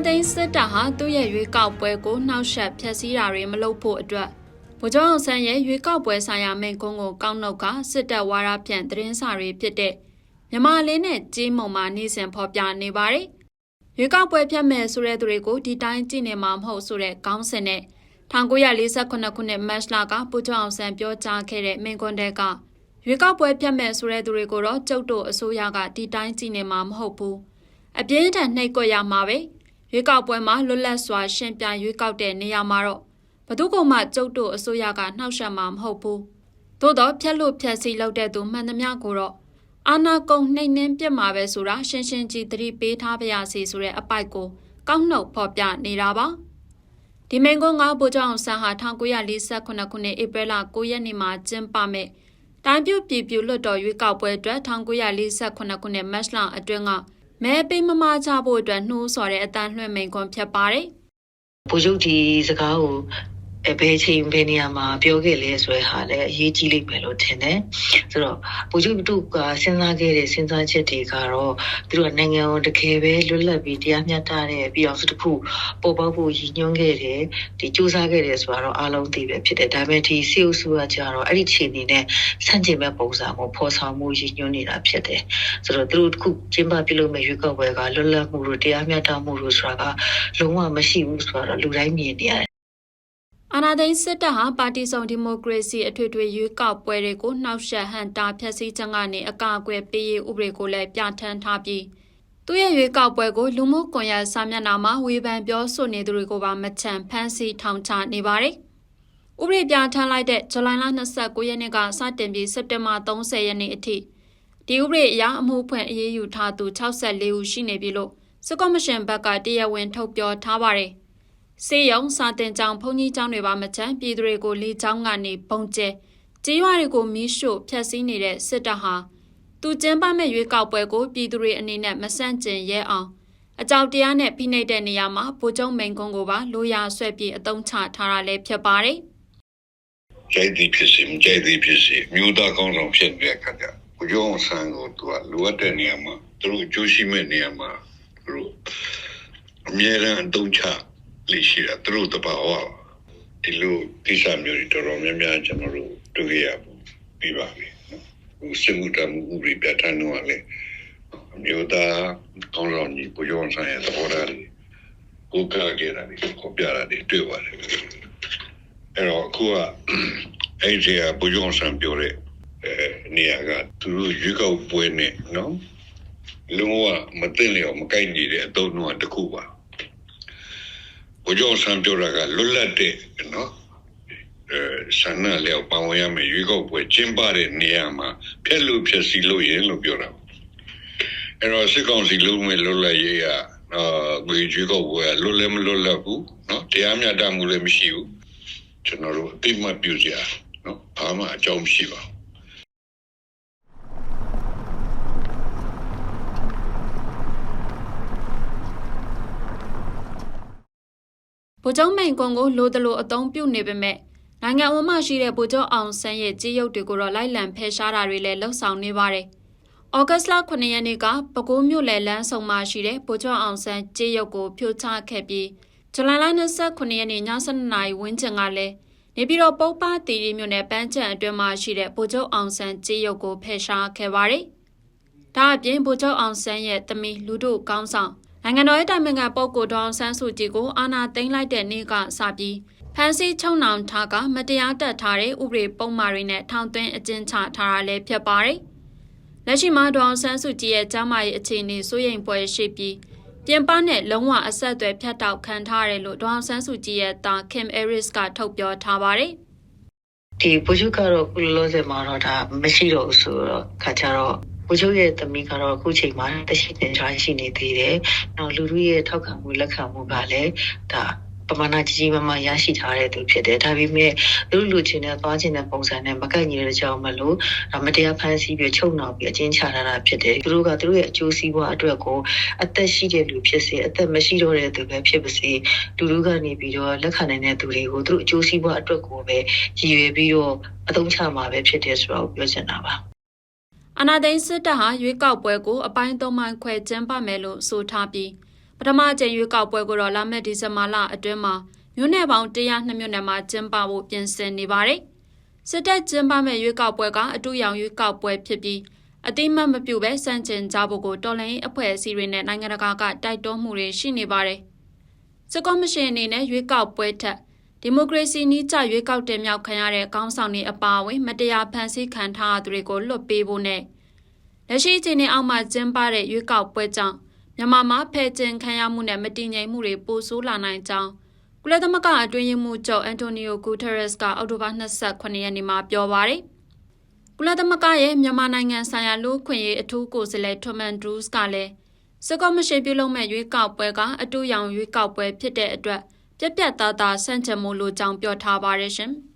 အနာသိန်းစစ်တပ်ဟာသူ့ရဲ့ရွေးကောက်ပွဲကိုနှောက်ယှက်ဖျက်ဆီးတာတွေမလုပ်ဖို့အတွက်ဗိုလ်ချုပ်အောင်ဆန်းရဲ့ရွေးကောက်ပွဲဆိုင်ရာမိန့်ခွန်းကိုကောက်နှုတ်ကစစ်တပ်ဝါဒဖြန့်သတင်းစာတွေဖြစ်တဲ့မြန်မာလေးနဲ့ကြီးမုံမှာနေစဉ်ဖော်ပြနေပါတယ်။ရွေးကောက်ပွဲဖျက်မယ်ဆိုတဲ့သူတွေကိုဒီတိုင်းကြည့်နေမှာမဟုတ်ဆိုတဲ့ခေါင်းစဉ်နဲ့1948ခုနှစ်မတ်လကဗိုလ်ချုပ်အောင်ဆန်းပြောကြားခဲ့တဲ့မိန့်ခွန်းတဲ့ကရွေးကောက်ပွဲဖျက်မယ်ဆိုတဲ့သူတွေကိုတော့ကျုပ်တို့အစိုးရကဒီတိုင်းကြည့်နေမှာမဟုတ်ဘူး။အပြင်းထန်နှိပ်ကွက်ရမှာပဲ။ ရွေးကောက်ပွဲမှာလွတ်လပ်စွာရှင်ပြရွေးကောက်တဲ့နေရာမှာတော့ဘသူကမှကျုပ်တို့အစိုးရကနှောက်ယှက်မှာမဟုတ်ဘူး။သို့တော့ဖြက်လို့ဖြက်စီလောက်တဲ့သူမှန်သမျှကိုတော့အာနာကုံနှိမ့်နှင်းပြစ်မှာပဲဆိုတာရှင်းရှင်းကြီးသတိပေးထားပါရစေဆိုတဲ့အပိုက်ကိုကောက်နှုတ်ဖော်ပြနေတာပါ။ဒီမိန်ကွန်းကဗိုလ်ချုပ်အောင်ဆန်းဟာ1948ခုနှစ်ဧပြီလ9ရက်နေ့မှာကျင်းပမဲ့တိုင်းပြုပြည်ပြလွတ်တော်ရွေးကောက်ပွဲအတွက်1948ခုနှစ်မတ်လအတွင်းက မဲပေးမမချဖို့အတွက်နှိုးဆော်တဲ့အတန်းလွှင့်မိန်ခွန်းဖြစ်ပါတယ်။ဘိုလ်ချုပ်ကြီးစကားကို အဲဘယ်ချိန်ဘယ်နေရာမှာပြောခဲ့လဲဆိုတဲ့ဟာလည်းအရေးကြီးလိမ့်မယ်လို့ထင်တယ်ဆိုတော့ဘိုလ်ချုပ်တို့ကစဉ်းစားခဲ့တဲ့စဉ်းစားချက်တွေကတော့သူတို့ကနိုင်ငံကိုတကယ်ပဲလွတ်လပ်ပြီးတရားမျှတတဲ့ပြီးအောင်စတစ်ခုပေါ်ပေါက်ဖို့ရည်ညွှန်းခဲ့တယ်ဒီစူးစမ်းခဲ့တယ်ဆိုတော့အားလုံးသိပဲဖြစ်တယ်ဒါပေမဲ့ဒီစီအုပ်စုကကြတော့အဲ့ဒီချိန်နေနဲ့ဆန့်ကျင်မဲ့ပုံစံကိုဖော်ဆောင်မှုရည်ညွှန်းနေတာဖြစ်တယ်ဆိုတော့သူတို့ခုကျင်းပပြုလုပ်မဲ့ရွေးကောက်ပွဲကလွတ်လပ်မှုတို့တရားမျှတမှုတို့ဆိုတာကလုံးဝမရှိဘူးဆိုတော့လူတိုင်းမြင်နေရတယ် အာဏာသိမ်းစစ်တပ်ဟာပါတီစုံဒီမိုကရေစီအထွေထွေရွေးကောက်ပွဲတွေကိုနှောက်ယှက်ဟန်တာဖျက်ဆီးခြင်းကနေအကာအကွယ်ပေးရေးဥပဒေကိုလည်းပြဋ္ဌာန်းထားပြီးသူရဲ့ရွေးကောက်ပွဲကိုလူမှုကွန်ရက်စာမျက်နှာမှာဝေဖန်ပြောဆိုနေသူတွေကိုပါမချန်ဖမ်းဆီးထောင်ချနေပါတယ်။ဥပဒေပြဋ္ဌာန်းလိုက်တဲ့ဇူလိုင်လ29ရက်နေ့ကစတင်ပြီးစက်တင်ဘာ30ရက်နေ့အထိဒီဥပဒေအရအမှုဖွင့်အရေးယူထားသူ64ဦးရှိနေပြီလို့စစ်ကော်မရှင်ဘက်ကတရားဝင်ထုတ်ပြောထားပါတယ်။ စေယုံစာတင်ကြောင်ဘုံကြီးကျောင်းတွေပါမချမ်းပြည်သူတွေကိုလေကျောင်းကနေပုံကျဲကြေးရွာတွေကိုမီးရှို့ဖျက်ဆီးနေတဲ့စစ်တပ်ဟာသူကျင်းပမဲ့ရွေးကောက်ပွဲကိုပြည်သူတွေအနေနဲ့မဆန့်ကျင်ရဲအောင်အကြောက်တရားနဲ့ဖိနှိပ်တဲ့နေရာမှာဗိုလ်ချုပ်မိန်ကွန်းကိုပါလိုရာဆွဲပြီးအတုံးချထားတာလည်းဖြစ်ပါတယ်ကြိုက်သည်ဖြစ်စေမကြိုက်သည်ဖြစ်စေမြို့သားကောင်းဆောင်ဖြစ်တဲ့အခါကျကိုကျောင်းဆန်းကိုသူကလိုအပ်တဲ့နေရာမှာသူတို့အကျိုးရှိမဲ့နေရာမှာသူတို့အမြဲတမ်းအတုံးချ လိရှိတာသူတို့တဘာဝဒီလိုကိစ္စမျိုးတွေတော်တော်များများကျွန်တော်တို့တွေ့ရပြီးပါပြီနော်ဟိုစစ်မှုတမှုဥပဒေပြဋ္ဌာန်းတော့လည်းအမျိုးသားကောင်းဆောင်ကြီးကိုကျောင်းဆန်းရဲ့သဘောထားတွေကိုကားကြတာတွေကိုပြတာတွေတွေ့ပါတယ်အဲ့တော့အခုကအဲ့ဒီကဘူဂျွန်ဆန်ပြောတဲ့အဲနေရာကသူတို့ရွေးကောက်ပွဲနဲ့နော်လုံးဝမသိလျော်မကိုက်ညီတဲ့အတုံးတော့တစ်ခုပါ ဘူဂျွန်ဆန်ပြောတာကလွတ်လပ်တဲ့နော်အဲဆန္ဒလျောက်ပန်ဝင်ရမယ်ရွေးကောက်ပွဲကျင်းပတဲ့နေရာမှာဖျက်လို့ဖျက်စီလို့ရင်လို့ပြောတာအဲ့တော့စစ်ကောင်စီလုံးမဲ့လွတ်လပ်ရေးကအာဘယ်ရွေးကောက်ပွဲလွတ်လည်းမလွတ်လပ်ဘူးနော်တရားမျှတမှုလည်းမရှိဘူးကျွန်တော်တို့အသိမှတ်ပြုစရာနော်ဘာမှအကြောင်းမရှိပါဘူး ဗိုလ်ချုပ်မိန်ကွန်းကိုလိုတလိုအသုံးပြုနေပေမဲ့နိုင်ငံအဝန်းမှရှိတဲ့ဗိုလ်ချုပ်အောင်ဆန်းရဲ့ကြေးရုပ်တွေကိုတော့လိုက်လံဖယ်ရှားတာတွေလည်းလှုပ်ဆောင်နေပါတယ်။ဩဂတ်စ်လ9ရက်နေ့ကပဲခူးမြို့လယ်လမ်းဆောင်မှာရှိတဲ့ဗိုလ်ချုပ်အောင်ဆန်းကြေးရုပ်ကိုဖြိုချခဲ့ပြီးဇူလိုင်လ29ရက်နေ့ည7:00နာရီဝန်းကျင်ကလည်းနေပြည်တော်ပုပ္ပတီရီမြို့နယ်ပန်းချံအတွင်းမှာရှိတဲ့ဗိုလ်ချုပ်အောင်ဆန်းကြေးရုပ်ကိုဖယ်ရှားခဲ့ပါတယ်။ဒါအပြင်ဗိုလ်ချုပ်အောင်ဆန်းရဲ့တမီလူတို့ကောင်းဆောင် နိုင်ငံတော်ရဲ့တိုင်ပင်ခံပုဂ္ဂိုလ်ဒေါအောင်ဆန်းစုကြည်ကိုအာဏာသိမ်းလိုက်တဲ့နေ့ကစပြီးဖမ်းဆီးချုပ်နှောင်ထားကမတရားတက်ထားတဲ့ဥပဒေပုံမှားတွေနဲ့ထောင်သွင်းအကျဉ်းချထားတာလည်းဖြစ်ပါတယ်။လက်ရှိမှာဒေါအောင်ဆန်းစုကြည်ရဲ့ကျမ်းမာရေးအခြေအနေစိုးရိမ်ပွဲရှိပြီးပြင်ပနဲ့လုံးဝအဆက်အသွယ်ဖြတ်တောက်ခံထားရတယ်လို့ဒေါအောင်ဆန်းစုကြည်ရဲ့တာခင်အဲရစ်ကထုတ်ပြောထားပါတယ်။ဒီဘုချုပ်ကတော့ခုလောလောဆယ်မှာတော့ဒါမရှိတော့ဘူးဆိုတော့ခါကြတော့ ဘုချုပ်ရဲ့သမီးကတော့အခုချိန်မှာတရှိတင်ထားရှိနေသေးတယ်။နောက်လူလူရဲ့ထောက်ခံမှုလက်ခံမှုကလည်းဒါပမာဏကြီးကြီးမားမားရရှိထားတဲ့သူဖြစ်တယ်။ဒါပေမဲ့လူလူချင်းနဲ့သွားချင်းတဲ့ပုံစံနဲ့မကန့်ညီတဲ့ကြောင့်မလို့မတရားဖန်ဆီးပြီးချုပ်နှောင်ပြီးအကျဉ်းချထားတာဖြစ်တယ်။သူတို့ကသူတို့ရဲ့အကျိုးစီးပွားအတွက်ကိုအသက်ရှိတဲ့လူဖြစ်စေအသက်မရှိတော့တဲ့သူပဲဖြစ်ပါစေလူလူကနေပြီးတော့လက်ခံနိုင်တဲ့သူတွေကိုသူတို့အကျိုးစီးပွားအတွက်ကိုပဲရည်ရွယ်ပြီးတော့အသုံးချမှာပဲဖြစ်တယ်ဆိုတော့ပြောချင်တာပါ အနာသိန်းစစ်တပ်ဟာရွေးကောက်ပွဲကိုအပိုင်းသုံးပိုင်းခွဲကျင်းပမယ်လို့ဆိုထားပြီးဗပထမအကြိမ်ရွေးကောက်ပွဲကိုတော့လာမယ့်ဒီဇင်ဘာလအတွင်းမှာမြို့နယ်ပေါင်း102မြို့နယ်မှာကျင်းပဖို့ပြင်ဆင်နေပါတယ်။စစ်တပ်ကျင်းပမဲ့ရွေးကောက်ပွဲကအတူရောင်ရွေးကောက်ပွဲဖြစ်ပြီးအတိမတ်မပြုတ်ပဲစန့်ကျင်ကြဖို့ကိုတော်လှန်ရေးအဖွဲ့အစည်းတွေနဲ့နိုင်ငံတကာကတိုက်တွန်းမှုတွေရှိနေပါတယ်။စစ်ကောမရှင်အနေနဲ့ရွေးကောက်ပွဲထက် ဒီမိုကရေစီနည်းကျရွေးကောက်တင်မြှောက်ခံရတဲ့ကောင်းဆောင်တွေအပါအဝင်မတရားဖန်ဆီးခံထားရသူတွေကိုလွတ်ပေးဖို့နဲ့လက်ရှိအချိန်နဲ့အောက်မှာကျင်းပတဲ့ရွေးကောက်ပွဲကြောင့်မြန်မာမှာဖယ်ကျင်ခံရမှုနဲ့မတည်ငြိမ်မှုတွေပိုဆိုးလာနိုင်ကြောင်းကုလသမဂ္ဂအတွင်းရေးမှူးချုပ်အန်တိုနီယိုဂူတာရက်စ်ကအောက်တိုဘာ28ရက်နေ့မှာပြောပါတယ်။ကုလသမဂ္ဂရဲ့မြန်မာနိုင်ငံဆိုင်ရာလူ့ခွင့်ရေးအထူးကိုယ်စားလှယ်ထွမ်မန်ဒရူးစ်ကလည်းစစ်ကောမရှင်ပြုလုပ်မဲ့ရွေးကောက်ပွဲကအတူရောင်ရွေးကောက်ပွဲဖြစ်တဲ့အတွက် ပြက်ပြက်သားသားဆန့်ကျင်မှုလိုကြောင်းပြောထားပါတယ်ရှင်။